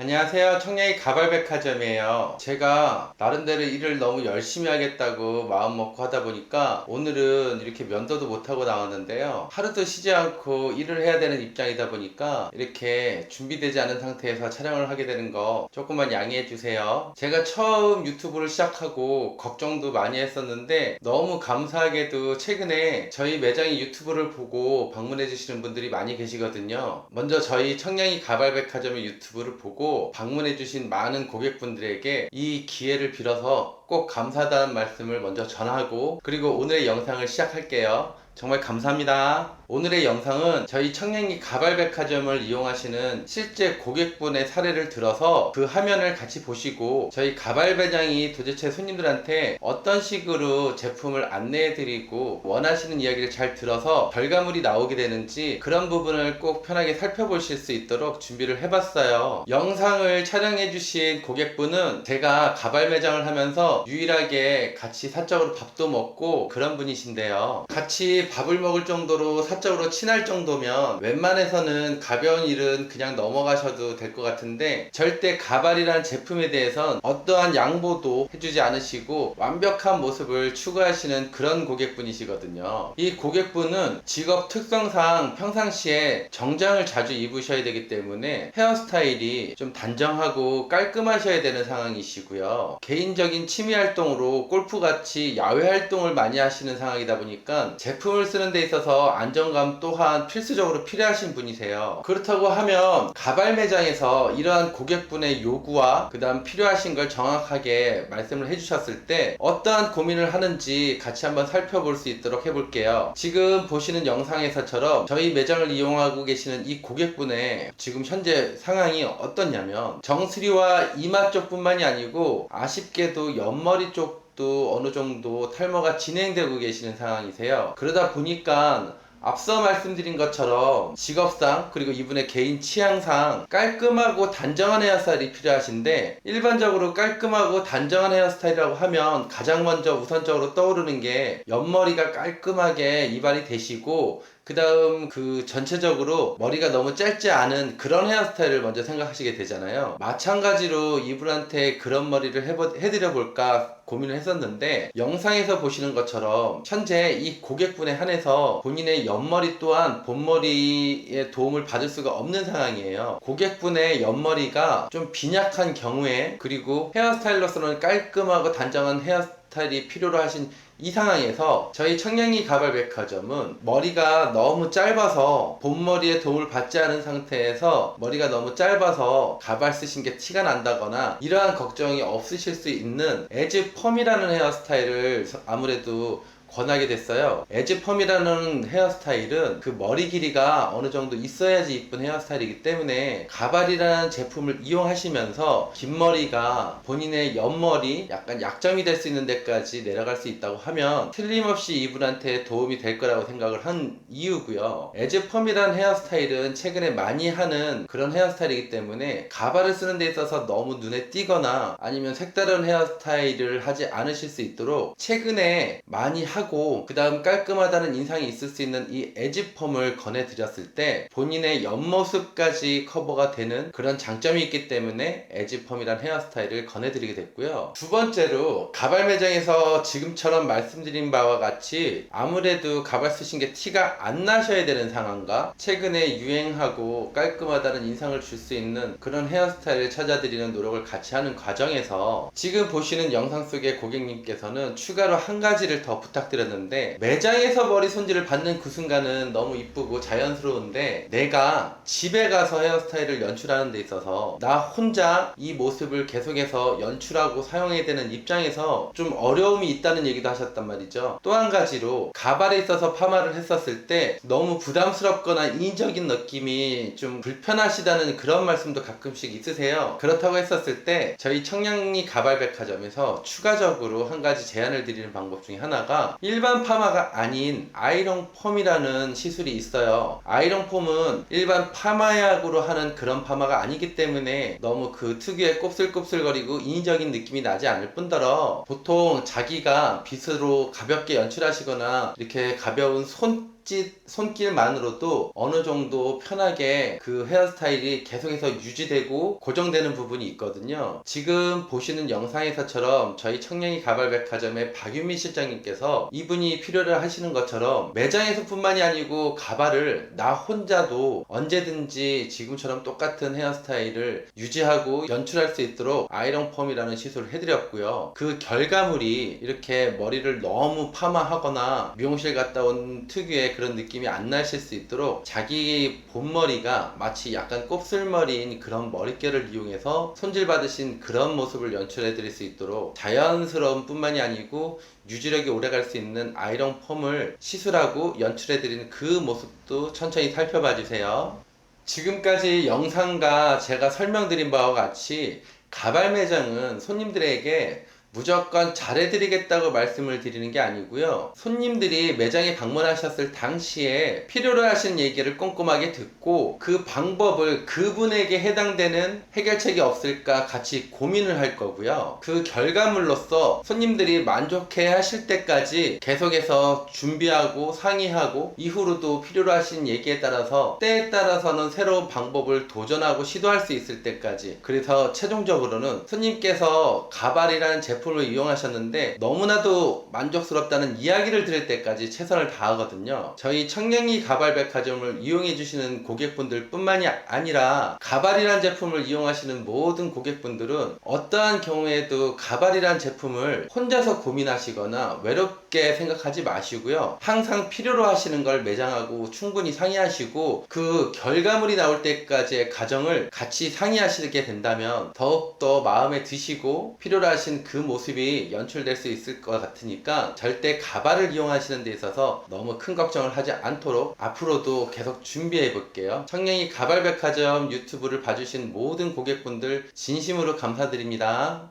안녕하세요. 청량이 가발백화점이에요. 제가 나름대로 일을 너무 열심히 하겠다고 마음 먹고 하다 보니까 오늘은 이렇게 면도도 못하고 나왔는데요. 하루도 쉬지 않고 일을 해야 되는 입장이다 보니까 이렇게 준비되지 않은 상태에서 촬영을 하게 되는 거 조금만 양해해 주세요. 제가 처음 유튜브를 시작하고 걱정도 많이 했었는데 너무 감사하게도 최근에 저희 매장의 유튜브를 보고 방문해 주시는 분들이 많이 계시거든요. 먼저 저희 청량이 가발백화점의 유튜브를 보고 방문해주신 많은 고객분들에게 이 기회를 빌어서 꼭 감사하다는 말씀을 먼저 전하고 그리고 오늘의 영상을 시작할게요. 정말 감사합니다. 오늘의 영상은 저희 청량리 가발백화점을 이용하시는 실제 고객분의 사례를 들어서 그 화면을 같이 보시고 저희 가발 매장이 도대체 손님들한테 어떤 식으로 제품을 안내해드리고 원하시는 이야기를 잘 들어서 결과물이 나오게 되는지 그런 부분을 꼭 편하게 살펴보실 수 있도록 준비를 해봤어요. 영상을 촬영해주신 고객분은 제가 가발 매장을 하면서 유일하게 같이 사적으로 밥도 먹고 그런 분이신데요. 같이 밥을 먹을 정도로 사적으로 친할 정도면 웬만해서는 가벼운 일은 그냥 넘어가셔도 될 것 같은데 절대 가발이란 제품에 대해선 어떠한 양보도 해주지 않으시고 완벽한 모습을 추구하시는 그런 고객분이시거든요. 이 고객분은 직업 특성상 평상시에 정장을 자주 입으셔야 되기 때문에 헤어스타일이 좀 단정하고 깔끔하셔야 되는 상황이시고요. 개인적인 취미 활동으로 골프 같이 야외 활동을 많이 하시는 상황이다 보니까 제품을 쓰는 데 있어서 안정감 또한 필수적으로 필요하신 분이세요. 그렇다고 하면 가발 매장에서 이러한 고객분의 요구와 그 다음 필요하신 걸 정확하게 말씀을 해주셨을 때 어떠한 고민을 하는지 같이 한번 살펴볼 수 있도록 해볼게요. 지금 보시는 영상에서처럼 저희 매장을 이용하고 계시는 이 고객분의 지금 현재 상황이 어떻냐면 정수리와 이마 쪽뿐만이 아니고 아쉽게도 옆머리 쪽 도 어느 정도 탈모가 진행되고 계시는 상황이세요. 그러다 보니까 앞서 말씀드린 것처럼 직업상 그리고 이분의 개인 취향상 깔끔하고 단정한 헤어스타일이 필요하신데 일반적으로 깔끔하고 단정한 헤어스타일이라고 하면 가장 먼저 우선적으로 떠오르는 게 옆머리가 깔끔하게 이발이 되시고 그 다음 그 전체적으로 머리가 너무 짧지 않은 그런 헤어스타일을 먼저 생각하시게 되잖아요. 마찬가지로 이분한테 그런 머리를 해보, 해드려 볼까 고민을 했었는데 영상에서 보시는 것처럼 현재 이 고객분에 한해서 본인의 옆머리 또한 본머리의 도움을 받을 수가 없는 상황이에요. 고객분의 옆머리가 좀 빈약한 경우에 그리고 헤어스타일로서는 깔끔하고 단정한 헤어스타일이 필요로 하신 이 상황에서 저희 청량리 가발백화점은 머리가 너무 짧아서 본머리에 도움을 받지 않은 상태에서 머리가 너무 짧아서 가발 쓰신 게 티가 난다거나 이러한 걱정이 없으실 수 있는 에즈 펌이라는 헤어스타일을 아무래도 권하게 됐어요. 에즈펌이라는 헤어스타일은 그 머리 길이가 어느 정도 있어야지 이쁜 헤어스타일이기 때문에 가발이라는 제품을 이용하시면서 긴 머리가 본인의 옆머리 약간 약점이 될 수 있는 데까지 내려갈 수 있다고 하면 틀림없이 이분한테 도움이 될 거라고 생각을 한 이유고요. 에즈펌이라는 헤어스타일은 최근에 많이 하는 그런 헤어스타일이기 때문에 가발을 쓰는 데 있어서 너무 눈에 띄거나 아니면 색다른 헤어스타일을 하지 않으실 수 있도록 최근에 많이 하 하고 그 다음 깔끔하다는 인상이 있을 수 있는 이 에지펌을 권해드렸을 때 본인의 옆모습까지 커버가 되는 그런 장점이 있기 때문에 에지펌이란 헤어스타일을 권해드리게 됐고요. 두 번째로 가발 매장에서 지금처럼 말씀드린 바와 같이 아무래도 가발 쓰신 게 티가 안 나셔야 되는 상황과 최근에 유행하고 깔끔하다는 인상을 줄 수 있는 그런 헤어스타일을 찾아드리는 노력을 같이 하는 과정에서 지금 보시는 영상 속의 고객님께서는 추가로 한 가지를 더 부탁드립니다. 부탁드렸는데 매장에서 머리 손질을 받는 그 순간은 너무 이쁘고 자연스러운데 내가 집에 가서 헤어스타일을 연출하는 데 있어서 나 혼자 이 모습을 계속해서 연출하고 사용해야 되는 입장에서 좀 어려움이 있다는 얘기도 하셨단 말이죠. 또 한 가지로 가발에 있어서 파마를 했었을 때 너무 부담스럽거나 인위적인 느낌이 좀 불편하시다는 그런 말씀도 가끔씩 있으세요. 그렇다고 했었을 때 저희 청량리 가발백화점에서 추가적으로 한 가지 제안을 드리는 방법 중에 하나가 일반 파마가 아닌 아이롱 펌이라는 시술이 있어요. 아이롱 펌은 일반 파마약으로 하는 그런 파마가 아니기 때문에 너무 그 특유의 곱슬곱슬거리고 인위적인 느낌이 나지 않을 뿐더러 보통 자기가 빗으로 가볍게 연출하시거나 이렇게 가벼운 손 손짓, 손길만으로도 어느 정도 편하게 그 헤어스타일이 계속해서 유지되고 고정되는 부분이 있거든요. 지금 보시는 영상에서처럼 저희 청량리 가발백화점의 박윤미 실장님께서 이분이 필요를 하시는 것처럼 매장에서 뿐만이 아니고 가발을 나 혼자도 언제든지 지금처럼 똑같은 헤어스타일을 유지하고 연출할 수 있도록 아이롱 펌이라는 시술을 해드렸고요. 그 결과물이 이렇게 머리를 너무 파마하거나 미용실 갔다 온 특유의 그런 느낌이 안 나실 수 있도록 자기 본머리가 마치 약간 곱슬머리인 그런 머릿결을 이용해서 손질 받으신 그런 모습을 연출해 드릴 수 있도록 자연스러운 뿐만이 아니고 유지력이 오래 갈 수 있는 아이롱 펌을 시술하고 연출해 드리는 그 모습도 천천히 살펴봐 주세요. 지금까지 영상과 제가 설명드린 바와 같이 가발 매장은 손님들에게 무조건 잘해드리겠다고 말씀을 드리는 게 아니고요. 손님들이 매장에 방문하셨을 당시에 필요로 하신 얘기를 꼼꼼하게 듣고 그 방법을 그분에게 해당되는 해결책이 없을까 같이 고민을 할 거고요. 그 결과물로서 손님들이 만족해 하실 때까지 계속해서 준비하고 상의하고 이후로도 필요로 하신 얘기에 따라서 때에 따라서는 새로운 방법을 도전하고 시도할 수 있을 때까지 그래서 최종적으로는 손님께서 가발이라는 제품 을 이용하셨는데 너무나도 만족스럽다는 이야기를 들을 때까지 최선을 다하거든요. 저희 청량리 가발백화점을 이용해 주시는 고객분들 뿐만이 아니라 가발이라는 제품을 이용하시는 모든 고객분들은 어떠한 경우에도 가발이라는 제품을 혼자서 고민하시거나 외롭 게 생각하지 마시고요. 항상 필요로 하시는 걸 매장하고 충분히 상의하시고 그 결과물이 나올 때까지의 과정을 같이 상의하시게 된다면 더욱더 마음에 드시고 필요로 하신 그 모습이 연출될 수 있을 것 같으니까 절대 가발을 이용하시는 데 있어서 너무 큰 걱정을 하지 않도록 앞으로도 계속 준비해 볼게요. 청량리 가발백화점 유튜브를 봐주신 모든 고객분들 진심으로 감사드립니다.